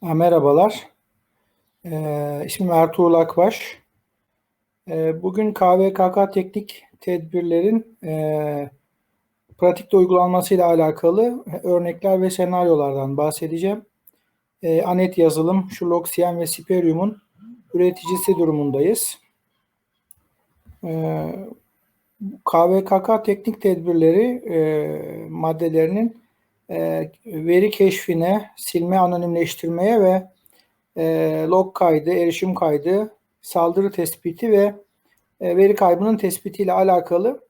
Ha, Merhabalar. Ee, ismim Ertuğrul Akbaş. Ee, bugün KVKK teknik tedbirlerin e, pratikte uygulanmasıyla alakalı örnekler ve senaryolardan bahsedeceğim. Ee, Anet yazılım, Sherlock CM ve Siperium'un üreticisi durumundayız. Ee, KVKK teknik tedbirleri e, maddelerinin e, veri keşfine, silme, anonimleştirmeye ve e, log kaydı, erişim kaydı, saldırı tespiti ve e, veri kaybının tespitiyle alakalı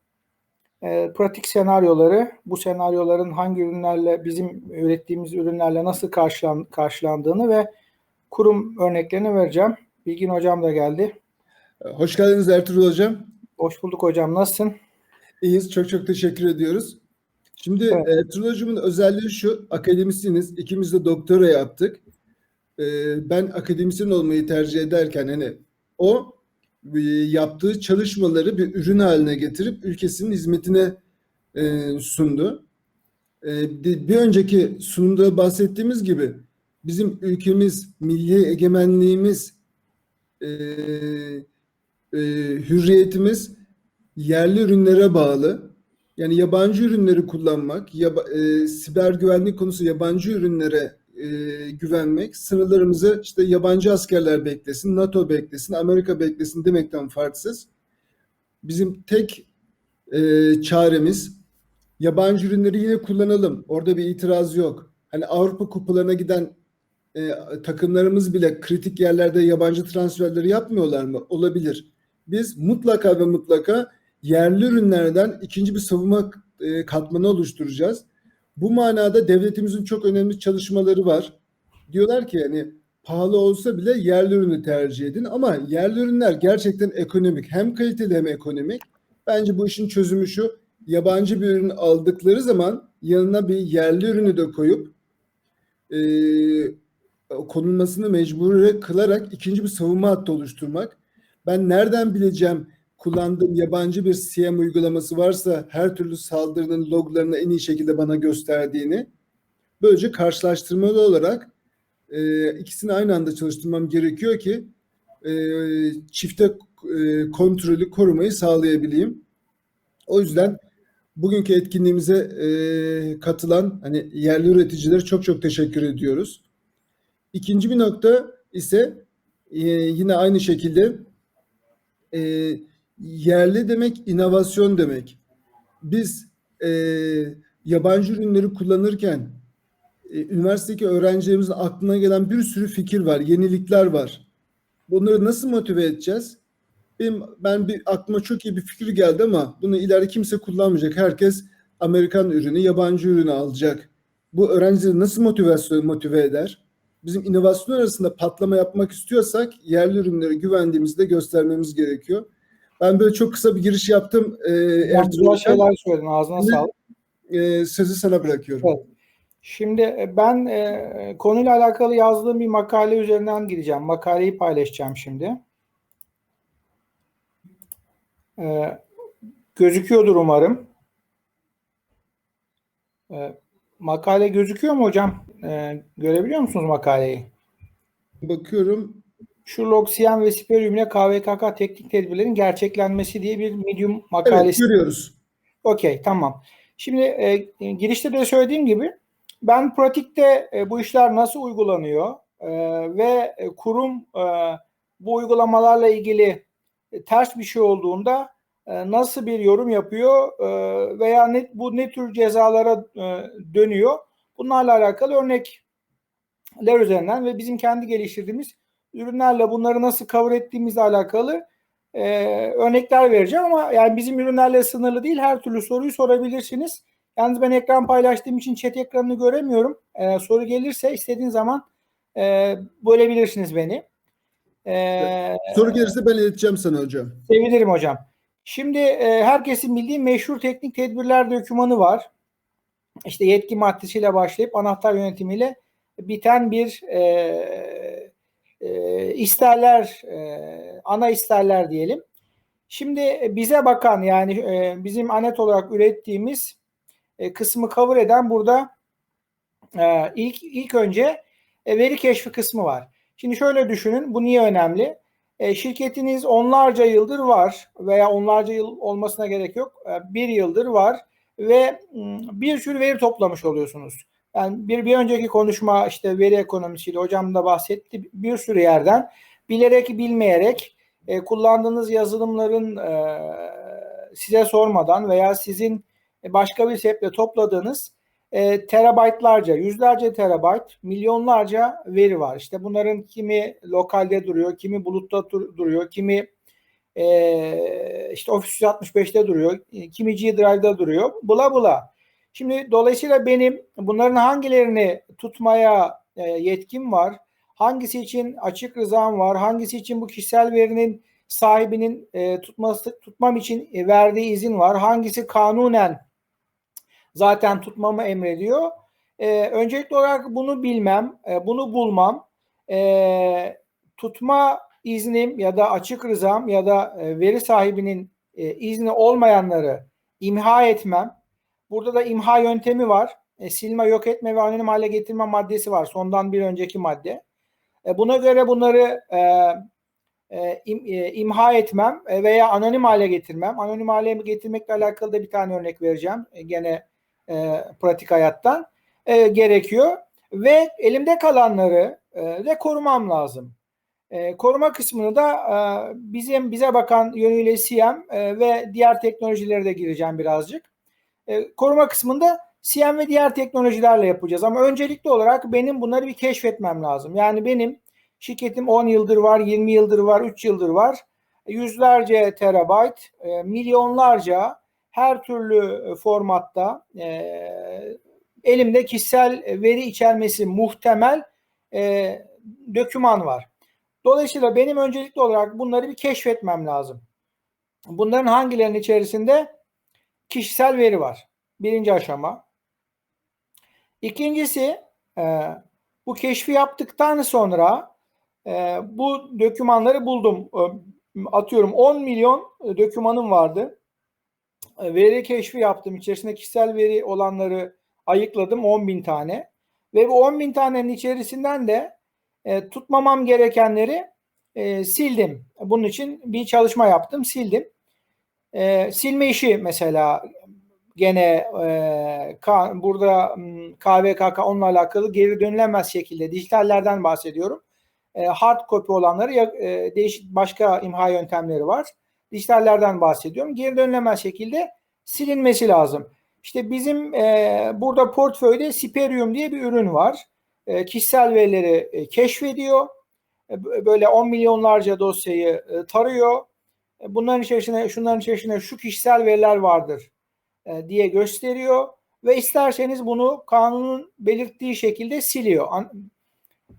e, pratik senaryoları, bu senaryoların hangi ürünlerle, bizim ürettiğimiz ürünlerle nasıl karşılan, karşılandığını ve kurum örneklerini vereceğim. Bilgin Hocam da geldi. Hoş geldiniz Ertuğrul Hocam. Hoş bulduk hocam. Nasılsın? İyiyiz. Çok çok teşekkür ediyoruz. Şimdi Evet. Ertuğrul Hocam'ın özelliği şu. Akademisyeniz. İkimiz de doktora yaptık. Ee, ben akademisyen olmayı tercih ederken hani o e, yaptığı çalışmaları bir ürün haline getirip ülkesinin hizmetine e, sundu. E, bir bir önceki sunumda bahsettiğimiz gibi bizim ülkemiz, milli egemenliğimiz, e, e, hürriyetimiz yerli ürünlere bağlı. Yani yabancı ürünleri kullanmak, yaba, e, siber güvenlik konusu yabancı ürünlere e, güvenmek, sınırlarımızı işte yabancı askerler beklesin, NATO beklesin, Amerika beklesin demekten farksız. Bizim tek e, çaremiz yabancı ürünleri yine kullanalım. Orada bir itiraz yok. Hani Avrupa kupalarına giden e, takımlarımız bile kritik yerlerde yabancı transferleri yapmıyorlar mı? Olabilir. Biz mutlaka ve mutlaka yerli ürünlerden ikinci bir savunma e, katmanı oluşturacağız. Bu manada devletimizin çok önemli çalışmaları var. Diyorlar ki yani pahalı olsa bile yerli ürünü tercih edin ama yerli ürünler gerçekten ekonomik. Hem kaliteli hem ekonomik. Bence bu işin çözümü şu. Yabancı bir ürün aldıkları zaman yanına bir yerli ürünü de koyup e, konulmasını mecbur kılarak ikinci bir savunma hattı oluşturmak. Ben nereden bileceğim kullandığım yabancı bir CM uygulaması varsa her türlü saldırının loglarını en iyi şekilde bana gösterdiğini böylece karşılaştırmalı olarak e, ikisini aynı anda çalıştırmam gerekiyor ki e, çifte e, kontrolü korumayı sağlayabileyim. O yüzden bugünkü etkinliğimize e, katılan hani yerli üreticilere çok çok teşekkür ediyoruz. İkinci bir nokta ise e, yine aynı şekilde e, yerli demek inovasyon demek. Biz e, yabancı ürünleri kullanırken e, üniversitedeki öğrencilerimizin aklına gelen bir sürü fikir var, yenilikler var. Bunları nasıl motive edeceğiz? Benim, ben bir aklıma çok iyi bir fikir geldi ama bunu ileride kimse kullanmayacak. Herkes Amerikan ürünü, yabancı ürünü alacak. Bu öğrencileri nasıl motivasyon motive eder? Bizim inovasyon arasında patlama yapmak istiyorsak yerli ürünlere güvendiğimizi de göstermemiz gerekiyor. Ben böyle çok kısa bir giriş yaptım. Ee, Ertuğrul şeyler söyledin. Ağzına Ne- sağlık. e, sözü sana bırakıyorum. Evet. Şimdi e, ben e, konuyla alakalı yazdığım bir makale üzerinden gideceğim. Makaleyi paylaşacağım şimdi. E, gözüküyordur umarım. E, makale gözüküyor mu hocam? E, görebiliyor musunuz makaleyi? Bakıyorum. Sherlock CM ve Siperium ile KVKK teknik tedbirlerin gerçeklenmesi diye bir Medium Evet makalesi. görüyoruz. Okey tamam. Şimdi e, girişte de söylediğim gibi ben pratikte e, bu işler nasıl uygulanıyor e, ve e, kurum e, bu uygulamalarla ilgili e, ters bir şey olduğunda e, nasıl bir yorum yapıyor e, veya ne, bu ne tür cezalara e, dönüyor bunlarla alakalı örnekler üzerinden ve bizim kendi geliştirdiğimiz ürünlerle bunları nasıl cover ettiğimizle alakalı e, örnekler vereceğim ama yani bizim ürünlerle sınırlı değil. Her türlü soruyu sorabilirsiniz. Yalnız ben ekran paylaştığım için chat ekranını göremiyorum. E, soru gelirse istediğin zaman e, bölebilirsiniz beni. E, Soru gelirse ben ileteceğim sana hocam. Sevinirim hocam. Şimdi e, herkesin bildiği meşhur teknik tedbirler dokümanı var. İşte yetki maddesiyle başlayıp anahtar yönetimiyle biten bir e, e, isterler, e, ana isterler diyelim. Şimdi bize bakan yani e, bizim anet olarak ürettiğimiz e, kısmı cover eden burada e, ilk ilk önce e, veri keşfi kısmı var. Şimdi şöyle düşünün, bu niye önemli? E, şirketiniz onlarca yıldır var veya onlarca yıl olmasına gerek yok. E, bir yıldır var ve m, bir sürü veri toplamış oluyorsunuz. Yani bir, bir önceki konuşma işte veri ekonomisiyle hocam da bahsetti. Bir sürü yerden bilerek bilmeyerek e, kullandığınız yazılımların e, size sormadan veya sizin başka bir sebeple topladığınız e, terabaytlarca, yüzlerce terabayt, milyonlarca veri var. İşte bunların kimi lokalde duruyor, kimi bulutta dur- duruyor, kimi e, işte Office 365'te duruyor, kimi G Drive'da duruyor, bula bula. Şimdi dolayısıyla benim bunların hangilerini tutmaya e, yetkim var, hangisi için açık rızam var, hangisi için bu kişisel verinin sahibinin e, tutması tutmam için e, verdiği izin var, hangisi kanunen zaten tutmamı emrediyor. E, öncelikli olarak bunu bilmem, e, bunu bulmam, e, tutma iznim ya da açık rızam ya da e, veri sahibinin e, izni olmayanları imha etmem. Burada da imha yöntemi var. E, silme, yok etme ve anonim hale getirme maddesi var. Sondan bir önceki madde. E, buna göre bunları e, e, im, e, imha etmem veya anonim hale getirmem. Anonim hale getirmekle alakalı da bir tane örnek vereceğim. E, gene e, pratik hayattan e, gerekiyor ve elimde kalanları e, de korumam lazım. E, koruma kısmını da e, bizim bize bakan yönüyle CM e, ve diğer teknolojilere de gireceğim birazcık. E, koruma kısmında CM ve diğer teknolojilerle yapacağız ama öncelikli olarak benim bunları bir keşfetmem lazım. Yani benim şirketim 10 yıldır var, 20 yıldır var, 3 yıldır var. Yüzlerce terabayt, e, milyonlarca her türlü formatta e, elimde kişisel veri içermesi muhtemel e, döküman var. Dolayısıyla benim öncelikli olarak bunları bir keşfetmem lazım. Bunların hangilerinin içerisinde kişisel veri var. Birinci aşama. İkincisi e, bu keşfi yaptıktan sonra e, bu dokümanları buldum. E, atıyorum 10 milyon dokümanım vardı veri keşfi yaptım. İçerisinde kişisel veri olanları ayıkladım 10 bin tane. Ve bu 10 bin tanenin içerisinden de e, tutmamam gerekenleri e, sildim. Bunun için bir çalışma yaptım, sildim. E, silme işi mesela gene e, K, burada KVKK onunla alakalı geri dönülemez şekilde dijitallerden bahsediyorum. E, hard copy olanları e, değişik başka imha yöntemleri var dijitallerden bahsediyorum. Geri dönülemez şekilde silinmesi lazım. İşte bizim e, burada portföyde Siperium diye bir ürün var. E, kişisel verileri e, keşfediyor. E, böyle 10 milyonlarca dosyayı e, tarıyor. E, bunların içerisinde, şunların içerisinde şu kişisel veriler vardır e, diye gösteriyor. Ve isterseniz bunu kanunun belirttiği şekilde siliyor. An,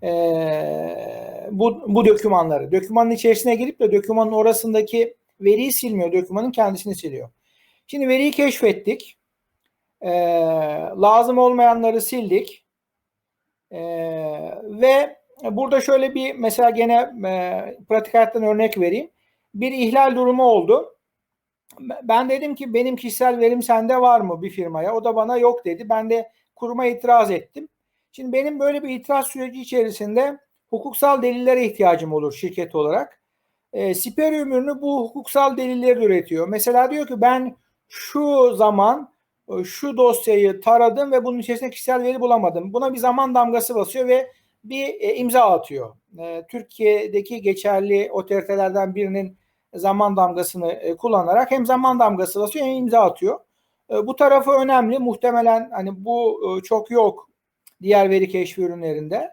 e, bu, bu dokümanları. Dokümanın içerisine girip de dokümanın orasındaki veriyi silmiyor. Dokümanın kendisini siliyor. Şimdi veriyi keşfettik. Ee, lazım olmayanları sildik. Ee, ve burada şöyle bir mesela gene e, pratik hayattan örnek vereyim. Bir ihlal durumu oldu. Ben dedim ki benim kişisel verim sende var mı bir firmaya? O da bana yok dedi. Ben de kuruma itiraz ettim. Şimdi benim böyle bir itiraz süreci içerisinde hukuksal delillere ihtiyacım olur şirket olarak e, Siperium ürünü bu hukuksal delilleri üretiyor. Mesela diyor ki ben şu zaman e, şu dosyayı taradım ve bunun içerisinde kişisel veri bulamadım. Buna bir zaman damgası basıyor ve bir e, imza atıyor. E, Türkiye'deki geçerli otoritelerden birinin zaman damgasını e, kullanarak hem zaman damgası basıyor hem imza atıyor. E, bu tarafı önemli. Muhtemelen hani bu e, çok yok diğer veri keşfi ürünlerinde.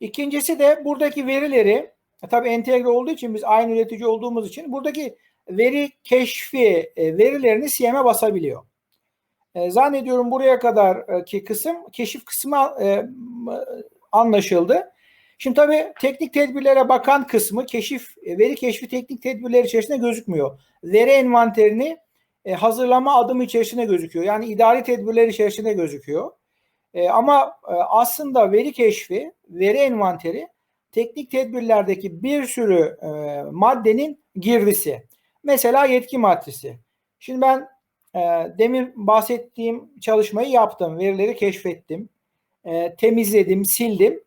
İkincisi de buradaki verileri tabii entegre olduğu için biz aynı üretici olduğumuz için buradaki veri keşfi verilerini CM'e basabiliyor. Zannediyorum buraya kadar ki kısım keşif kısmı anlaşıldı. Şimdi tabii teknik tedbirlere bakan kısmı keşif e, veri keşfi teknik tedbirler içerisinde gözükmüyor. Veri envanterini e, hazırlama adımı içerisinde gözüküyor. Yani idari tedbirler içerisinde gözüküyor. E, ama e, aslında veri keşfi, veri envanteri teknik tedbirlerdeki bir sürü e, maddenin girdisi. Mesela yetki maddesi. Şimdi ben e, demin bahsettiğim çalışmayı yaptım. Verileri keşfettim. e, temizledim, sildim.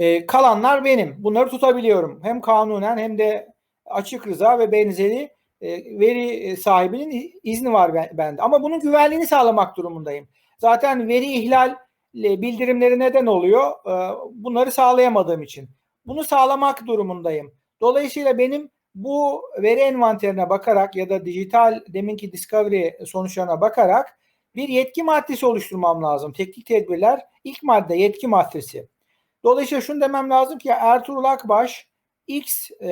E, kalanlar benim. Bunları tutabiliyorum. Hem kanunen hem de açık rıza ve benzeri e, veri sahibinin izni var ben- bende. Ama bunun güvenliğini sağlamak durumundayım. Zaten veri ihlal bildirimleri neden oluyor? E, bunları sağlayamadığım için. Bunu sağlamak durumundayım. Dolayısıyla benim bu veri envanterine bakarak ya da dijital deminki discovery sonuçlarına bakarak bir yetki maddesi oluşturmam lazım. Teknik tedbirler ilk madde yetki maddesi. Dolayısıyla şunu demem lazım ki Ertuğrul Akbaş X e,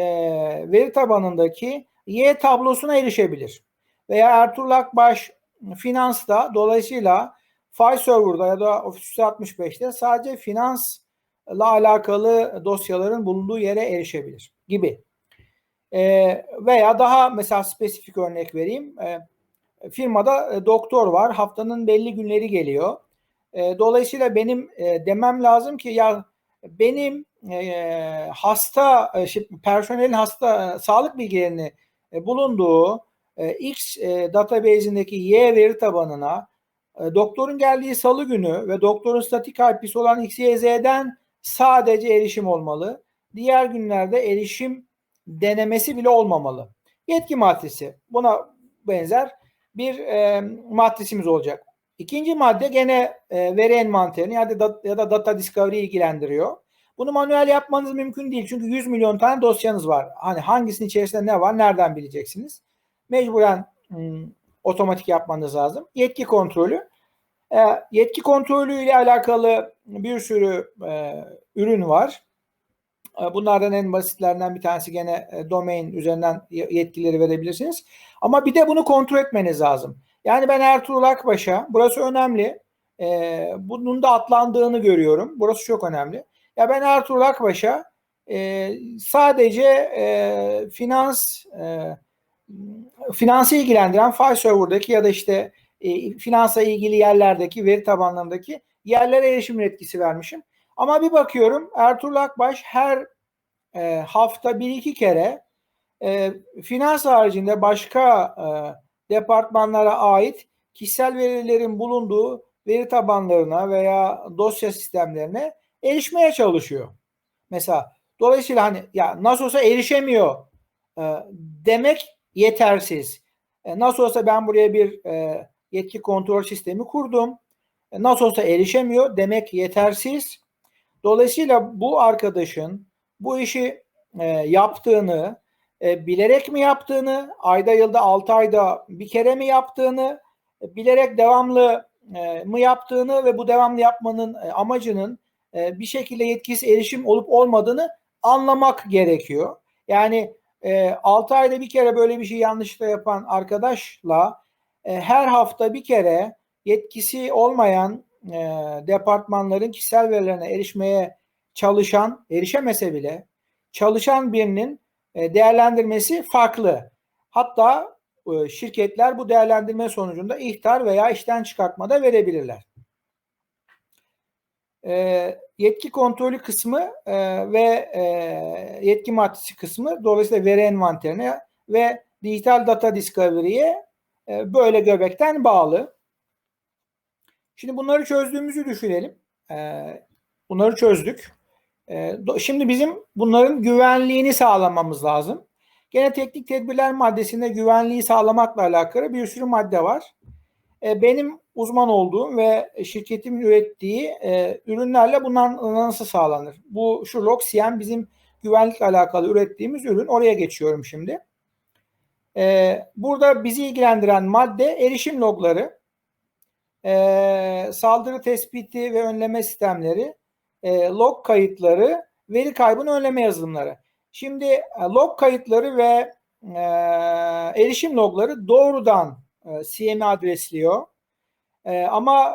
veri tabanındaki Y tablosuna erişebilir. Veya Ertuğrul Akbaş finansta dolayısıyla file server'da ya da Office 365'te sadece finansla alakalı dosyaların bulunduğu yere erişebilir gibi. E, veya daha mesela spesifik örnek vereyim. E, firmada e, doktor var. Haftanın belli günleri geliyor. E, dolayısıyla benim e, demem lazım ki ya benim e, hasta e, personelin hasta e, sağlık bilgilerini e, bulunduğu e, X e, database'indeki Y veri tabanına e, doktorun geldiği salı günü ve doktorun statik IP'si olan XYZ'den sadece erişim olmalı. Diğer günlerde erişim denemesi bile olmamalı. Yetki maddesi buna benzer bir e, maddesimiz olacak. İkinci madde gene e, veri envanterini ya da, ya da data discovery ilgilendiriyor. Bunu manuel yapmanız mümkün değil. Çünkü 100 milyon tane dosyanız var. Hani hangisinin içerisinde ne var nereden bileceksiniz? Mecburen hmm, otomatik yapmanız lazım. Yetki kontrolü. E, yetki kontrolü ile alakalı bir sürü e, ürün var. E, bunlardan en basitlerinden bir tanesi gene e, domain üzerinden yetkileri verebilirsiniz. Ama bir de bunu kontrol etmeniz lazım. Yani ben Ertuğrul Akbaş'a, burası önemli. E, bunun da atlandığını görüyorum. Burası çok önemli. Ya ben Ertuğrul Akbaş'a e, sadece e, finans e, finansı ilgilendiren file server'daki ya da işte e, finansa ilgili yerlerdeki veri tabanlarındaki yerlere erişim yetkisi vermişim. Ama bir bakıyorum Ertuğrul Akbaş her e, hafta bir iki kere e, finans haricinde başka e, departmanlara ait kişisel verilerin bulunduğu veri tabanlarına veya dosya sistemlerine erişmeye çalışıyor. Mesela dolayısıyla hani ya nasıl olsa erişemiyor e, demek yetersiz. E, nasıl olsa ben buraya bir e, yetki kontrol sistemi kurdum. E, nasıl olsa erişemiyor demek yetersiz. Dolayısıyla bu arkadaşın bu işi e, yaptığını, e, bilerek mi yaptığını, ayda yılda 6 ayda bir kere mi yaptığını, e, bilerek devamlı e, mı yaptığını ve bu devamlı yapmanın e, amacının e, bir şekilde yetkisi erişim olup olmadığını anlamak gerekiyor. Yani e, 6 ayda bir kere böyle bir şey yanlışlıkla yapan arkadaşla e, her hafta bir kere yetkisi olmayan e, departmanların kişisel verilerine erişmeye çalışan, erişemese bile çalışan birinin değerlendirmesi farklı. Hatta e, şirketler bu değerlendirme sonucunda ihtar veya işten çıkartma da verebilirler. E, yetki kontrolü kısmı e, ve e, yetki maddesi kısmı dolayısıyla veri envanterine ve dijital data discovery'ye e, böyle göbekten bağlı. Şimdi bunları çözdüğümüzü düşünelim. E, bunları çözdük. E, şimdi bizim bunların güvenliğini sağlamamız lazım. Gene teknik tedbirler maddesinde güvenliği sağlamakla alakalı bir sürü madde var. E, benim uzman olduğum ve şirketimin ürettiği e, ürünlerle bunlar nasıl sağlanır? Bu şu Loxien bizim güvenlikle alakalı ürettiğimiz ürün. Oraya geçiyorum şimdi. E, burada bizi ilgilendiren madde erişim logları, saldırı tespiti ve önleme sistemleri, e, log kayıtları, veri kaybını önleme yazılımları. Şimdi e, log kayıtları ve e, erişim logları doğrudan e, CM'i adresliyor. E, ama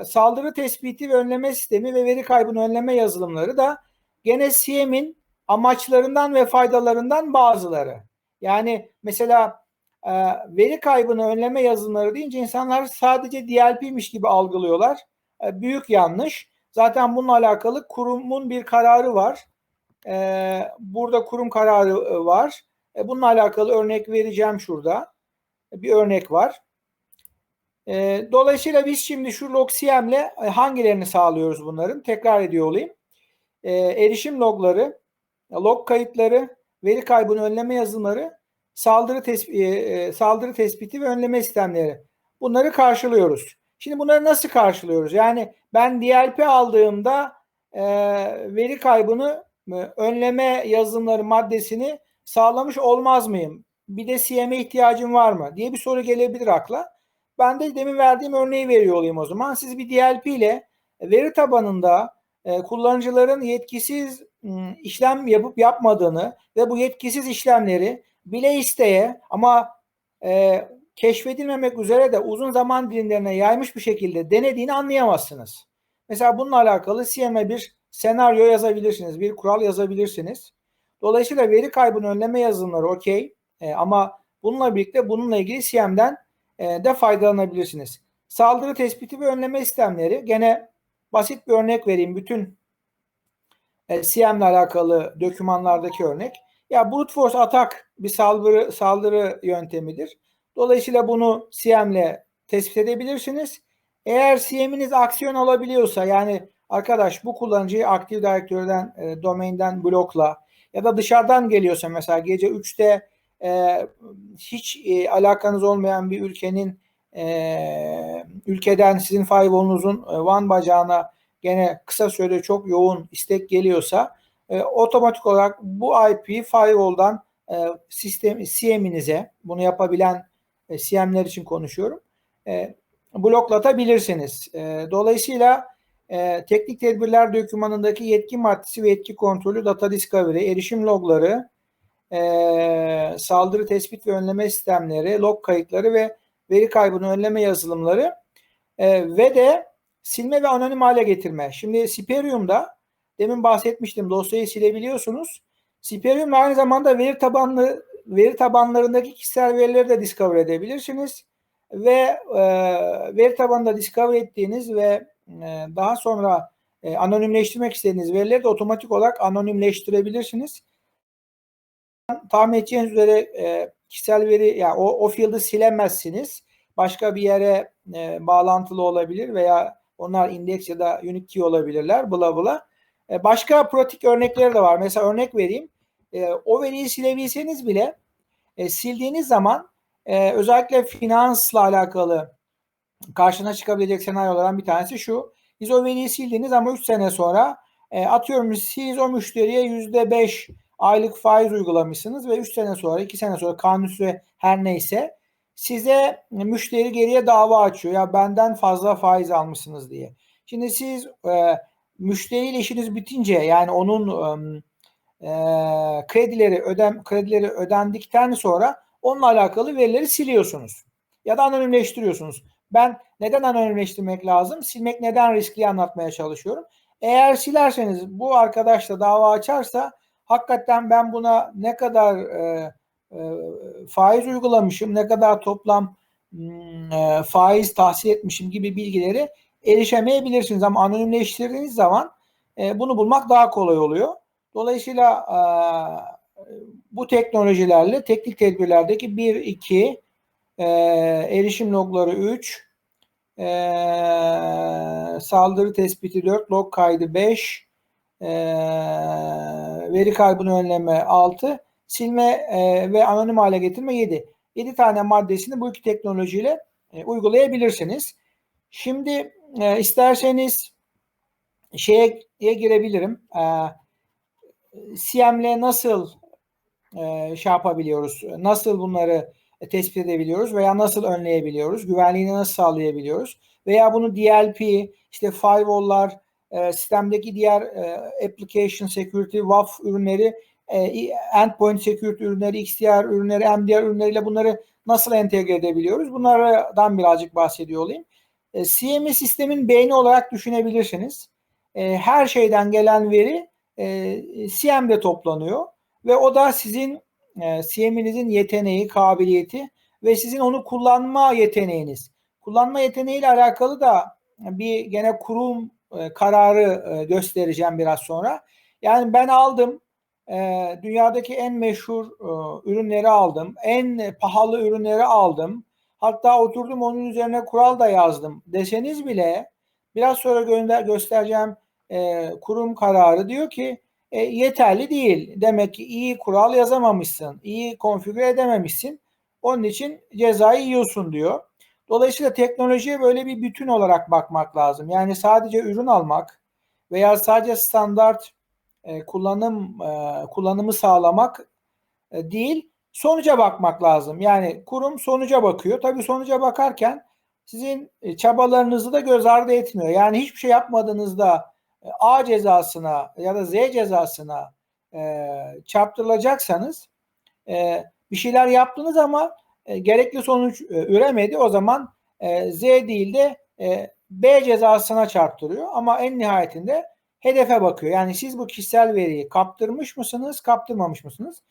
e, saldırı tespiti ve önleme sistemi ve veri kaybını önleme yazılımları da gene CM'in amaçlarından ve faydalarından bazıları. Yani mesela e, veri kaybını önleme yazılımları deyince insanlar sadece DLP'miş gibi algılıyorlar. E, büyük yanlış. Zaten bununla alakalı kurumun bir kararı var. E, burada kurum kararı e, var. E, bununla alakalı örnek vereceğim şurada. Bir örnek var. E, dolayısıyla biz şimdi şu LogCM'le e, hangilerini sağlıyoruz bunların? Tekrar ediyor olayım. E, erişim logları, log kayıtları, veri kaybını önleme yazılımları, saldırı, tesp- e, e, saldırı tespiti ve önleme sistemleri. Bunları karşılıyoruz. Şimdi bunları nasıl karşılıyoruz? Yani ben DLP aldığımda e, veri kaybını e, önleme yazılımları maddesini sağlamış olmaz mıyım? Bir de CM'e ihtiyacım var mı? diye bir soru gelebilir akla. Ben de demin verdiğim örneği veriyor olayım o zaman. Siz bir DLP ile veri tabanında e, kullanıcıların yetkisiz m, işlem yapıp yapmadığını ve bu yetkisiz işlemleri bile isteye ama e, keşfedilmemek üzere de uzun zaman dilimlerine yaymış bir şekilde denediğini anlayamazsınız. Mesela bununla alakalı CM'e bir senaryo yazabilirsiniz, bir kural yazabilirsiniz. Dolayısıyla veri kaybını önleme yazılımları okey E, ama bununla birlikte bununla ilgili CM'den e, de faydalanabilirsiniz. Saldırı tespiti ve önleme sistemleri gene basit bir örnek vereyim. Bütün e, CM ile alakalı dokümanlardaki örnek. Ya brute force atak bir saldırı saldırı yöntemidir. Dolayısıyla bunu CM ile tespit edebilirsiniz. Eğer CM'iniz aksiyon alabiliyorsa yani arkadaş bu kullanıcıyı aktif direktörden, e, domainden blokla ya da dışarıdan geliyorsa mesela gece 3'te e, hiç e, alakanız olmayan bir ülkenin e, ülkeden sizin firewall'unuzun e, bacağına gene kısa sürede çok yoğun istek geliyorsa e, otomatik olarak bu IP'yi firewall'dan e, sistem CM'inize bunu yapabilen e, CM'ler için konuşuyorum. E, bloklatabilirsiniz. E, dolayısıyla e, teknik tedbirler dokümanındaki yetki maddesi ve yetki kontrolü, data discovery, erişim logları, e, saldırı tespit ve önleme sistemleri, log kayıtları ve veri kaybını önleme yazılımları e, ve de silme ve anonim hale getirme. Şimdi Siperium'da demin bahsetmiştim dosyayı silebiliyorsunuz. Siperium aynı zamanda veri tabanlı veri tabanlarındaki kişisel verileri de discover edebilirsiniz ve e, veri tabanında discover ettiğiniz ve e, daha sonra e, anonimleştirmek istediğiniz verileri de otomatik olarak anonimleştirebilirsiniz. Tahmin edeceğiniz üzere e, kişisel veri yani o, o field'ı silemezsiniz. Başka bir yere e, bağlantılı olabilir veya onlar indeks ya da unique key olabilirler bla bla. E, başka pratik örnekleri de var. Mesela örnek vereyim. E, o veriyi silebilseniz bile e, sildiğiniz zaman e, özellikle finansla alakalı karşına çıkabilecek senaryolardan bir tanesi şu. Siz o veriyi sildiniz ama 3 sene sonra e, atıyorum siz o müşteriye %5 aylık faiz uygulamışsınız ve 3 sene sonra 2 sene sonra kanun süre her neyse size müşteri geriye dava açıyor. Ya benden fazla faiz almışsınız diye. Şimdi siz e, müşteriyle işiniz bitince yani onun e, kredileri ödem kredileri ödendikten sonra onunla alakalı verileri siliyorsunuz. Ya da anonimleştiriyorsunuz. Ben neden anonimleştirmek lazım? Silmek neden riskli anlatmaya çalışıyorum. Eğer silerseniz bu arkadaş da dava açarsa hakikaten ben buna ne kadar e, e, faiz uygulamışım, ne kadar toplam e, faiz tahsil etmişim gibi bilgileri erişemeyebilirsiniz. Ama anonimleştirdiğiniz zaman e, bunu bulmak daha kolay oluyor. Dolayısıyla e, bu teknolojilerle teknik tedbirlerdeki 1, 2, e, erişim logları 3, e, saldırı tespiti 4, log kaydı 5, e, veri kaybını önleme 6, silme e, ve anonim hale getirme 7. 7 tane maddesini bu iki teknolojiyle e, uygulayabilirsiniz. Şimdi e, isterseniz şeye girebilirim. E, CM'le nasıl e, şey yapabiliyoruz? Nasıl bunları tespit edebiliyoruz veya nasıl önleyebiliyoruz? Güvenliğini nasıl sağlayabiliyoruz? Veya bunu DLP, işte firewall'lar, e, sistemdeki diğer e, application security, WAF ürünleri, e, endpoint security ürünleri, XDR ürünleri, MDR ürünleriyle bunları nasıl entegre edebiliyoruz? Bunlardan birazcık bahsediyor olayım. E, CME sistemin beyni olarak düşünebilirsiniz. E, her şeyden gelen veri e, CM'de toplanıyor ve o da sizin e, CM'inizin yeteneği, kabiliyeti ve sizin onu kullanma yeteneğiniz. Kullanma yeteneğiyle alakalı da bir gene kurum e, kararı e, göstereceğim biraz sonra. Yani ben aldım e, dünyadaki en meşhur e, ürünleri aldım, en pahalı ürünleri aldım. hatta oturdum onun üzerine kural da yazdım deseniz bile biraz sonra gönder göstereceğim e, kurum kararı diyor ki e, yeterli değil. Demek ki iyi kural yazamamışsın, iyi konfigüre edememişsin. Onun için cezayı yiyorsun diyor. Dolayısıyla teknolojiye böyle bir bütün olarak bakmak lazım. Yani sadece ürün almak veya sadece standart e, kullanım e, kullanımı sağlamak e, değil, sonuca bakmak lazım. Yani kurum sonuca bakıyor. Tabii sonuca bakarken sizin e, çabalarınızı da göz ardı etmiyor. Yani hiçbir şey yapmadığınızda A cezasına ya da Z cezasına e, çarptırılacaksanız e, bir şeyler yaptınız ama e, gerekli sonuç e, üremedi. O zaman e, Z değil de e, B cezasına çarptırıyor. Ama en nihayetinde hedefe bakıyor. Yani siz bu kişisel veriyi kaptırmış mısınız, kaptırmamış mısınız?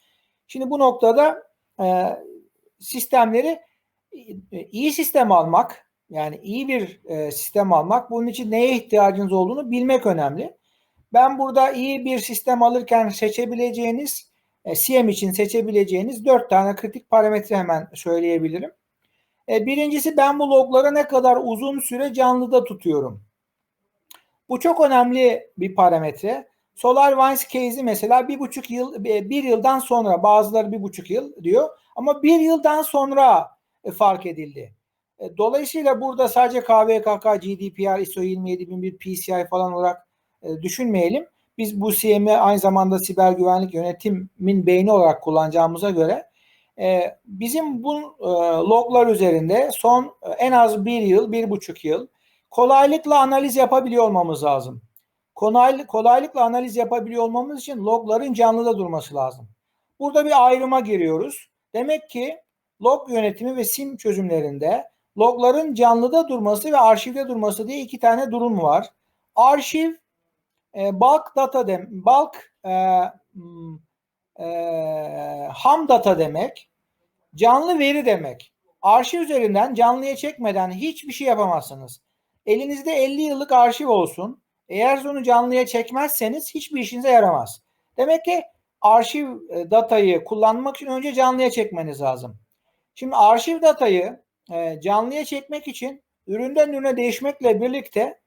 Şimdi bu noktada e, sistemleri e, iyi sistem almak, yani iyi bir e, sistem almak, bunun için neye ihtiyacınız olduğunu bilmek önemli. Ben burada iyi bir sistem alırken seçebileceğiniz, e, CM için seçebileceğiniz dört tane kritik parametre hemen söyleyebilirim. E, birincisi ben bu loglara ne kadar uzun süre canlıda tutuyorum. Bu çok önemli bir parametre. SolarWinds case'i mesela bir buçuk yıl, bir yıldan sonra bazıları bir buçuk yıl diyor ama bir yıldan sonra e, fark edildi. E, Dolayısıyla burada sadece KVKK, GDPR, ISO 27001, PCI falan olarak e, düşünmeyelim. Biz bu CM'i aynı zamanda siber güvenlik yönetimin beyni olarak kullanacağımıza göre e, bizim bu e, loglar üzerinde son e, en az bir yıl, bir buçuk yıl kolaylıkla analiz yapabiliyor olmamız lazım. Kolay, kolaylıkla analiz yapabiliyor olmamız için logların canlıda durması lazım. Burada bir ayrıma giriyoruz. Demek ki log yönetimi ve sim çözümlerinde logların canlıda durması ve arşivde durması diye iki tane durum var. Arşiv e, bulk data dem bulk e, e, ham data demek. Canlı veri demek. Arşiv üzerinden canlıya çekmeden hiçbir şey yapamazsınız. Elinizde 50 yıllık arşiv olsun. Eğer onu canlıya çekmezseniz hiçbir işinize yaramaz. Demek ki arşiv datayı kullanmak için önce canlıya çekmeniz lazım. Şimdi arşiv datayı e, canlıya çekmek için üründen ürüne değişmekle birlikte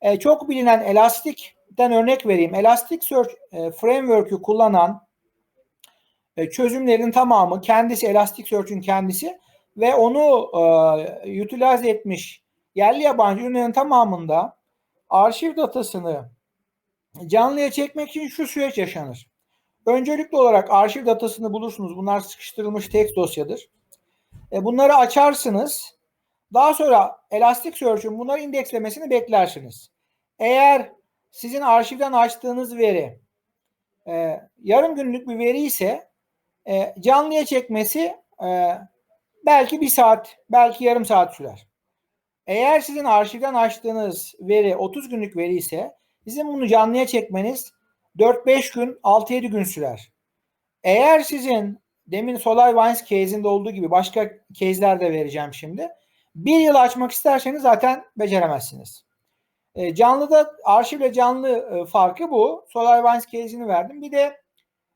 e, çok bilinen Elastic'ten örnek vereyim. Elasticsearch e, Framework'ü kullanan e, çözümlerin tamamı kendisi Elasticsearch'ün kendisi ve onu e, utilize etmiş yerli yabancı ürünlerin tamamında arşiv datasını canlıya çekmek için şu süreç yaşanır. Öncelikli olarak arşiv datasını bulursunuz. Bunlar sıkıştırılmış text dosyadır. E, bunları açarsınız. Daha sonra Elasticsearch'ün bunları indekslemesini beklersiniz. Eğer sizin arşivden açtığınız veri e, yarım günlük bir veri ise e, canlıya çekmesi e, belki bir saat, belki yarım saat sürer. Eğer sizin arşivden açtığınız veri 30 günlük veri ise sizin bunu canlıya çekmeniz 4-5 gün, 6-7 gün sürer. Eğer sizin demin SolarWinds case'inde olduğu gibi başka case'ler de vereceğim şimdi. Bir yıl açmak isterseniz zaten beceremezsiniz. E, canlıda arşivle canlı e, farkı bu. SolarWinds case'ini verdim. Bir de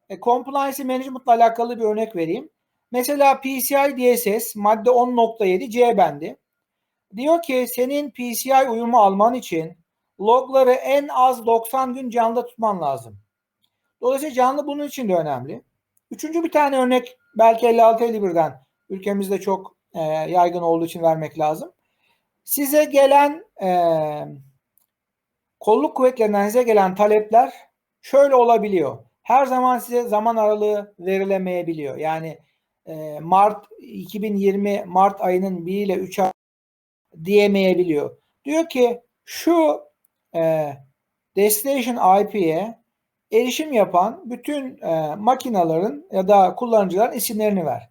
e, compliance management'la alakalı bir örnek vereyim. Mesela PCI DSS madde 10.7 C bendi. Diyor ki senin PCI uyumu alman için logları en az 90 gün canlıda tutman lazım. Dolayısıyla canlı bunun için de önemli. Üçüncü bir tane örnek belki 56-51'den ülkemizde çok e, yaygın olduğu için vermek lazım. Size gelen e, kolluk kuvvetlerinden size gelen talepler şöyle olabiliyor. Her zaman size zaman aralığı verilemeyebiliyor. Yani e, Mart 2020 Mart ayının 1 ile 3 ay diyemeyebiliyor. Diyor ki şu e, destination IP'ye erişim yapan bütün e, makinaların ya da kullanıcıların isimlerini ver.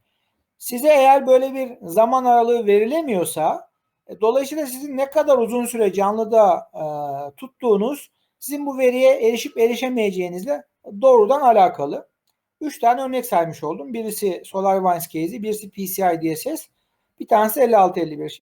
Size eğer böyle bir zaman aralığı verilemiyorsa e, dolayısıyla sizin ne kadar uzun süre canlıda e, tuttuğunuz sizin bu veriye erişip erişemeyeceğinizle doğrudan alakalı. Üç tane örnek saymış oldum. Birisi SolarWinds case'i, birisi PCI DSS, bir tanesi 5651.